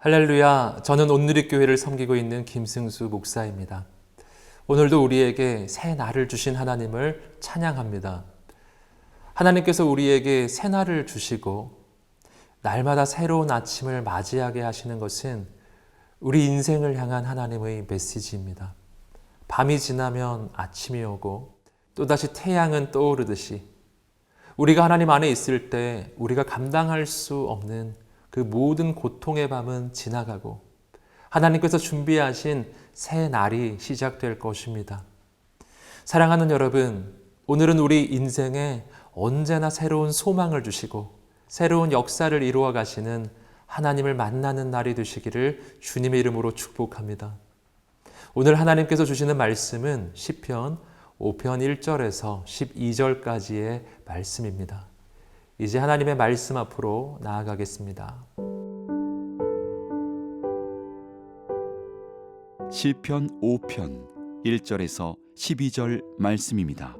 할렐루야. 저는 온누리교회를 섬기고 있는 김승수 목사입니다. 오늘도 우리에게 새 날을 주신 하나님을 찬양합니다. 하나님께서 우리에게 새 날을 주시고 날마다 새로운 아침을 맞이하게 하시는 것은 우리 인생을 향한 하나님의 메시지입니다. 밤이 지나면 아침이 오고 또다시 태양은 떠오르듯이 우리가 하나님 안에 있을 때 우리가 감당할 수 없는 그 모든 고통의 밤은 지나가고 하나님께서 준비하신 새 날이 시작될 것입니다. 사랑하는 여러분, 오늘은 우리 인생에 언제나 새로운 소망을 주시고 새로운 역사를 이루어 가시는 하나님을 만나는 날이 되시기를 주님의 이름으로 축복합니다. 오늘 하나님께서 주시는 말씀은 시편 5편 1절에서 12절까지의 말씀입니다. 이제 하나님의 말씀 앞으로 나아가겠습니다. 시편 5편 1절에서 12절 말씀입니다.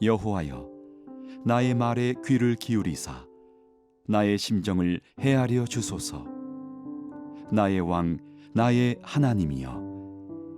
여호와여 나의 말에 귀를 기울이사 나의 심정을 헤아려 주소서 나의 왕 나의 하나님이여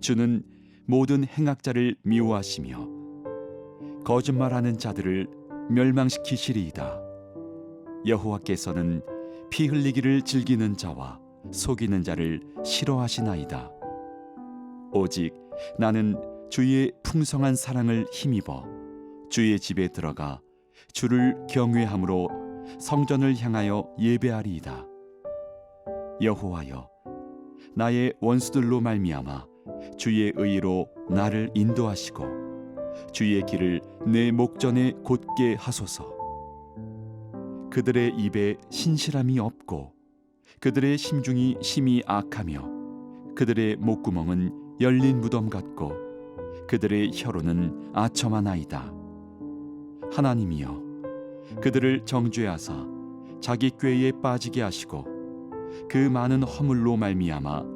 주는 모든 행악자를 미워하시며 거짓말하는 자들을 멸망시키시리이다 여호와께서는 피 흘리기를 즐기는 자와 속이는 자를 싫어하시나이다. 오직 나는 주의 풍성한 사랑을 힘입어 주의 집에 들어가 주를 경외함으로 성전을 향하여 예배하리이다. 여호와여, 나의 원수들로 말미암아 주의 의로 나를 인도하시고 주의 길을 내 목전에 곧게 하소서. 그들의 입에 신실함이 없고 그들의 심중이 심히 악하며 그들의 목구멍은 열린 무덤 같고 그들의 혀로는 아첨하나이다 하나님이여 그들을 정죄하사 자기 꾀에 빠지게 하시고 그 많은 허물로 말미암아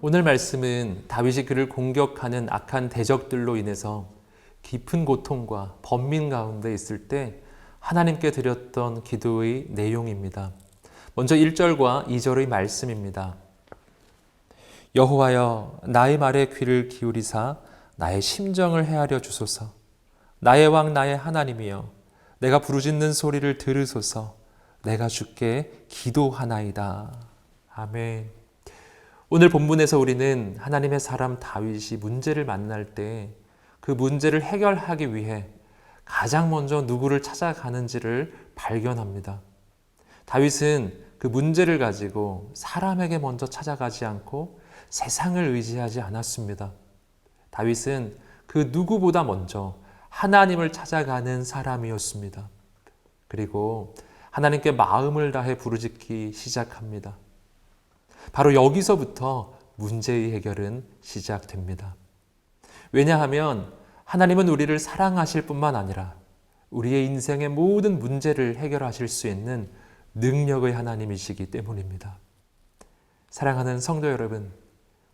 오늘 말씀은 다윗이 그를 공격하는 악한 대적들로 인해서 깊은 고통과 번민 가운데 있을 때 하나님께 드렸던 기도의 내용입니다. 먼저 1절과 2절의 말씀입니다. 여호와여 나의 말에 귀를 기울이사 나의 심정을 헤아려 주소서. 나의 왕 나의 하나님이여 내가 부르짖는 소리를 들으소서. 내가 주께 기도하나이다. 아멘. 오늘 본문에서 우리는 하나님의 사람 다윗이 문제를 만날 때 그 문제를 해결하기 위해 가장 먼저 누구를 찾아가는지를 발견합니다. 다윗은 그 문제를 가지고 사람에게 먼저 찾아가지 않고 세상을 의지하지 않았습니다. 다윗은 그 누구보다 먼저 하나님을 찾아가는 사람이었습니다. 그리고 하나님께 마음을 다해 부르짖기 시작합니다. 바로 여기서부터 문제의 해결은 시작됩니다. 왜냐하면 하나님은 우리를 사랑하실 뿐만 아니라 우리의 인생의 모든 문제를 해결하실 수 있는 능력의 하나님이시기 때문입니다. 사랑하는 성도 여러분,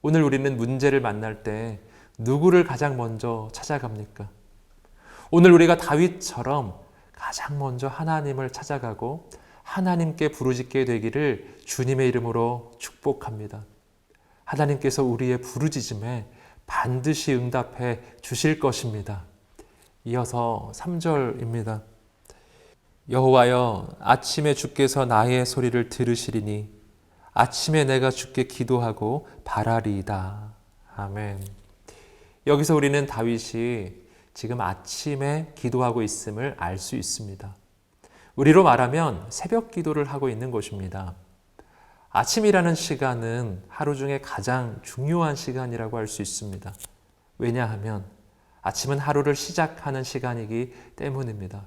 오늘 우리는 문제를 만날 때 누구를 가장 먼저 찾아갑니까? 오늘 우리가 다윗처럼 가장 먼저 하나님을 찾아가고 하나님께 부르짖게 되기를 주님의 이름으로 축복합니다. 하나님께서 우리의 부르짖음에 반드시 응답해 주실 것입니다. 이어서 3절입니다. 여호와여 아침에 주께서 나의 소리를 들으시리니 아침에 내가 주께 기도하고 바라리이다. 아멘. 여기서 우리는 다윗이 지금 아침에 기도하고 있음을 알 수 있습니다. 우리로 말하면 새벽 기도를 하고 있는 것입니다. 아침이라는 시간은 하루 중에 가장 중요한 시간이라고 할 수 있습니다. 왜냐하면 아침은 하루를 시작하는 시간이기 때문입니다.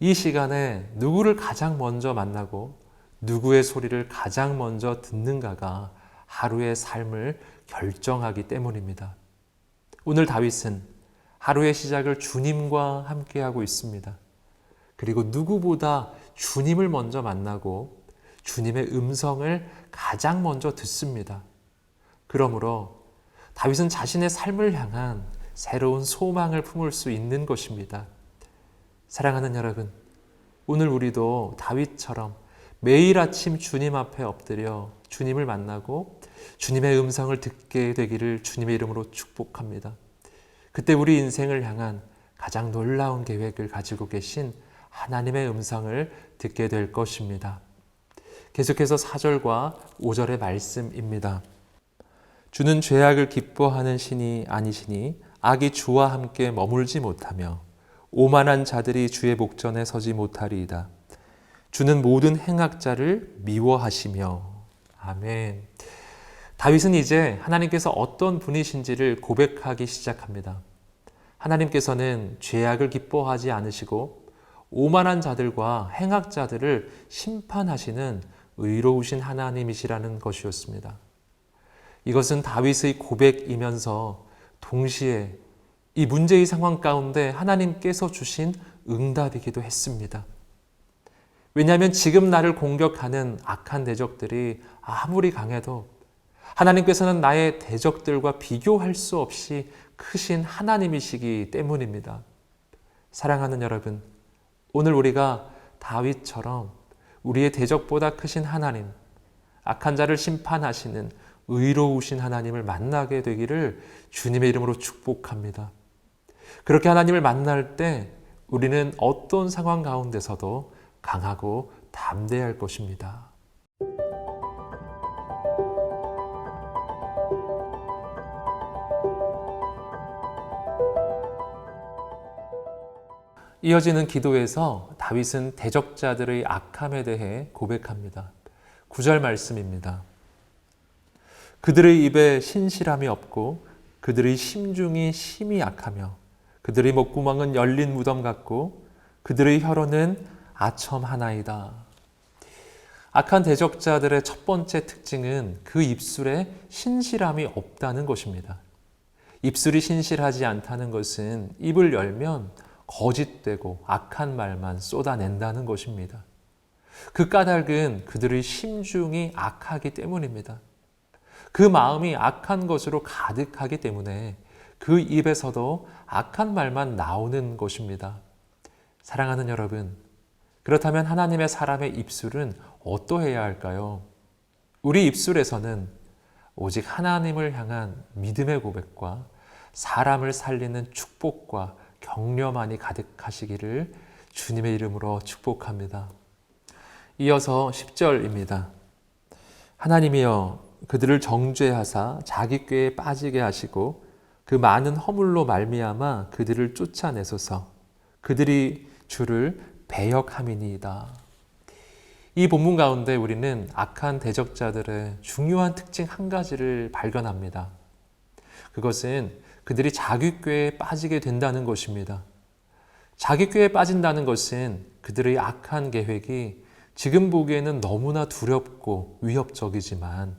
이 시간에 누구를 가장 먼저 만나고 누구의 소리를 가장 먼저 듣는가가 하루의 삶을 결정하기 때문입니다. 오늘 다윗은 하루의 시작을 주님과 함께하고 있습니다. 그리고 누구보다 주님을 먼저 만나고 주님의 음성을 가장 먼저 듣습니다. 그러므로 다윗은 자신의 삶을 향한 새로운 소망을 품을 수 있는 것입니다. 사랑하는 여러분, 오늘 우리도 다윗처럼 매일 아침 주님 앞에 엎드려 주님을 만나고 주님의 음성을 듣게 되기를 주님의 이름으로 축복합니다. 그때 우리 인생을 향한 가장 놀라운 계획을 가지고 계신 하나님의 음성을 듣게 될 것입니다. 계속해서 4절과 5절의 말씀입니다. 주는 죄악을 기뻐하는 신이 아니시니 악이 주와 함께 머물지 못하며 오만한 자들이 주의 목전에 서지 못하리이다. 주는 모든 행악자를 미워하시며 아멘. 다윗은 이제 하나님께서 어떤 분이신지를 고백하기 시작합니다. 하나님께서는 죄악을 기뻐하지 않으시고 오만한 자들과 행악자들을 심판하시는 의로우신 하나님이시라는 것이었습니다. 이것은 다윗의 고백이면서 동시에 이 문제의 상황 가운데 하나님께서 주신 응답이기도 했습니다. 왜냐하면 지금 나를 공격하는 악한 대적들이 아무리 강해도 하나님께서는 나의 대적들과 비교할 수 없이 크신 하나님이시기 때문입니다. 사랑하는 여러분, 오늘 우리가 다윗처럼 우리의 대적보다 크신 하나님, 악한 자를 심판하시는 의로우신 하나님을 만나게 되기를 주님의 이름으로 축복합니다. 그렇게 하나님을 만날 때 우리는 어떤 상황 가운데서도 강하고 담대할 것입니다. 이어지는 기도에서 다윗은 대적자들의 악함에 대해 고백합니다. 9절 말씀입니다. 그들의 입에 신실함이 없고 그들의 심중이 심히 약하며 그들의 목구멍은 열린 무덤 같고 그들의 혀로는 아첨 하나이다. 악한 대적자들의 첫 번째 특징은 그 입술에 신실함이 없다는 것입니다. 입술이 신실하지 않다는 것은 입을 열면 거짓되고 악한 말만 쏟아낸다는 것입니다. 그 까닭은 그들의 심중이 악하기 때문입니다. 그 마음이 악한 것으로 가득하기 때문에 그 입에서도 악한 말만 나오는 것입니다. 사랑하는 여러분, 그렇다면 하나님의 사람의 입술은 어떠해야 할까요? 우리 입술에서는 오직 하나님을 향한 믿음의 고백과 사람을 살리는 축복과 격려만이 가득하시기를 주님의 이름으로 축복합니다. 이어서 10절입니다. 하나님이여 그들을 정죄하사 자기 꾀에 빠지게 하시고 그 많은 허물로 말미암아 그들을 쫓아내소서 그들이 주를 배역함이니이다. 이 본문 가운데 우리는 악한 대적자들의 중요한 특징 한 가지를 발견합니다. 그것은 그들이 자기 꾀에 빠지게 된다는 것입니다. 자기 꾀에 빠진다는 것은 그들의 악한 계획이 지금 보기에는 너무나 두렵고 위협적이지만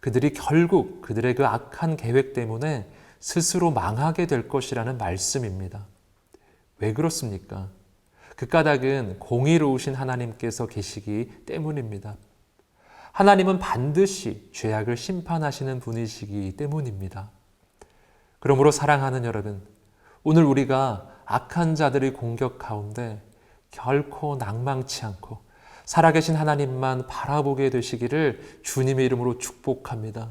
그들이 결국 그들의 그 악한 계획 때문에 스스로 망하게 될 것이라는 말씀입니다. 왜 그렇습니까? 그 까닭은 공의로우신 하나님께서 계시기 때문입니다. 하나님은 반드시 죄악을 심판하시는 분이시기 때문입니다. 그러므로 사랑하는 여러분, 오늘 우리가 악한 자들의 공격 가운데 결코 낭망치 않고 살아계신 하나님만 바라보게 되시기를 주님의 이름으로 축복합니다.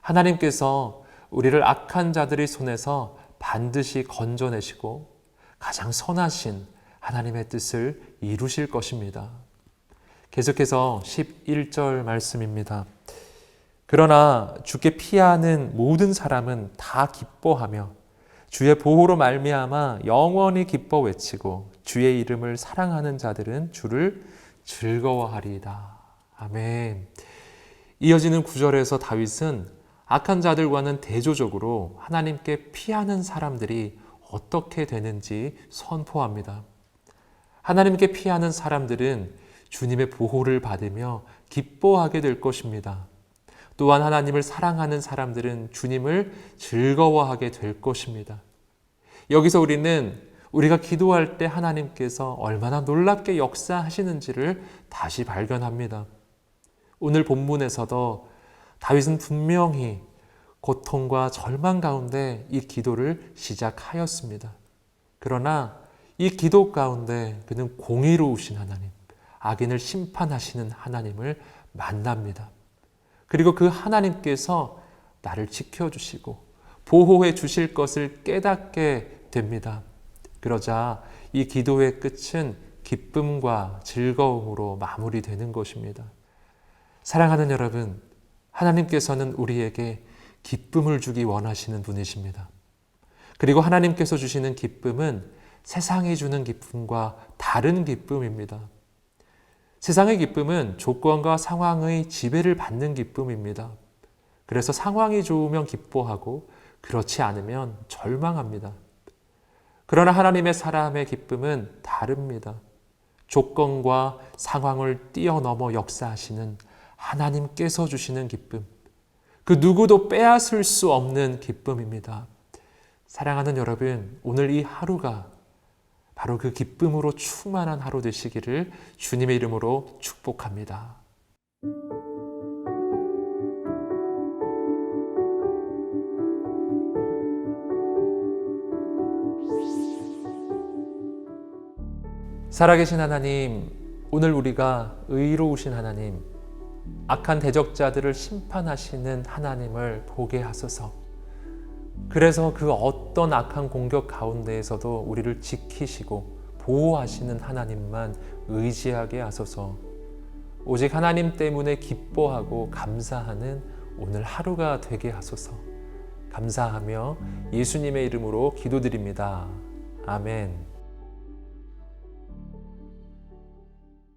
하나님께서 우리를 악한 자들의 손에서 반드시 건져내시고 가장 선하신 하나님의 뜻을 이루실 것입니다. 계속해서 11절 말씀입니다. 그러나 주께 피하는 모든 사람은 다 기뻐하며 주의 보호로 말미암아 영원히 기뻐 외치고 주의 이름을 사랑하는 자들은 주를 즐거워하리이다. 아멘. 이어지는 구절에서 다윗은 악한 자들과는 대조적으로 하나님께 피하는 사람들이 어떻게 되는지 선포합니다. 하나님께 피하는 사람들은 주님의 보호를 받으며 기뻐하게 될 것입니다. 또한 하나님을 사랑하는 사람들은 주님을 즐거워하게 될 것입니다. 여기서 우리는 우리가 기도할 때 하나님께서 얼마나 놀랍게 역사하시는지를 다시 발견합니다. 오늘 본문에서도 다윗은 분명히 고통과 절망 가운데 이 기도를 시작하였습니다. 그러나 이 기도 가운데 그는 공의로우신 하나님, 악인을 심판하시는 하나님을 만납니다. 그리고 그 하나님께서 나를 지켜주시고 보호해 주실 것을 깨닫게 됩니다. 그러자 이 기도의 끝은 기쁨과 즐거움으로 마무리되는 것입니다. 사랑하는 여러분, 하나님께서는 우리에게 기쁨을 주기 원하시는 분이십니다. 그리고 하나님께서 주시는 기쁨은 세상이 주는 기쁨과 다른 기쁨입니다. 세상의 기쁨은 조건과 상황의 지배를 받는 기쁨입니다. 그래서 상황이 좋으면 기뻐하고 그렇지 않으면 절망합니다. 그러나 하나님의 사람의 기쁨은 다릅니다. 조건과 상황을 뛰어넘어 역사하시는 하나님께서 주시는 기쁨. 그 누구도 빼앗을 수 없는 기쁨입니다. 사랑하는 여러분, 오늘 이 하루가 바로 그 기쁨으로 충만한 하루 되시기를 주님의 이름으로 축복합니다. 살아계신 하나님, 오늘 우리가 의로우신 하나님, 악한 대적자들을 심판하시는 하나님을 보게 하소서. 그래서 그 어떤 악한 공격 가운데에서도 우리를 지키시고 보호하시는 하나님만 의지하게 하소서. 오직 하나님 때문에 기뻐하고 감사하는 오늘 하루가 되게 하소서. 감사하며 예수님의 이름으로 기도드립니다. 아멘.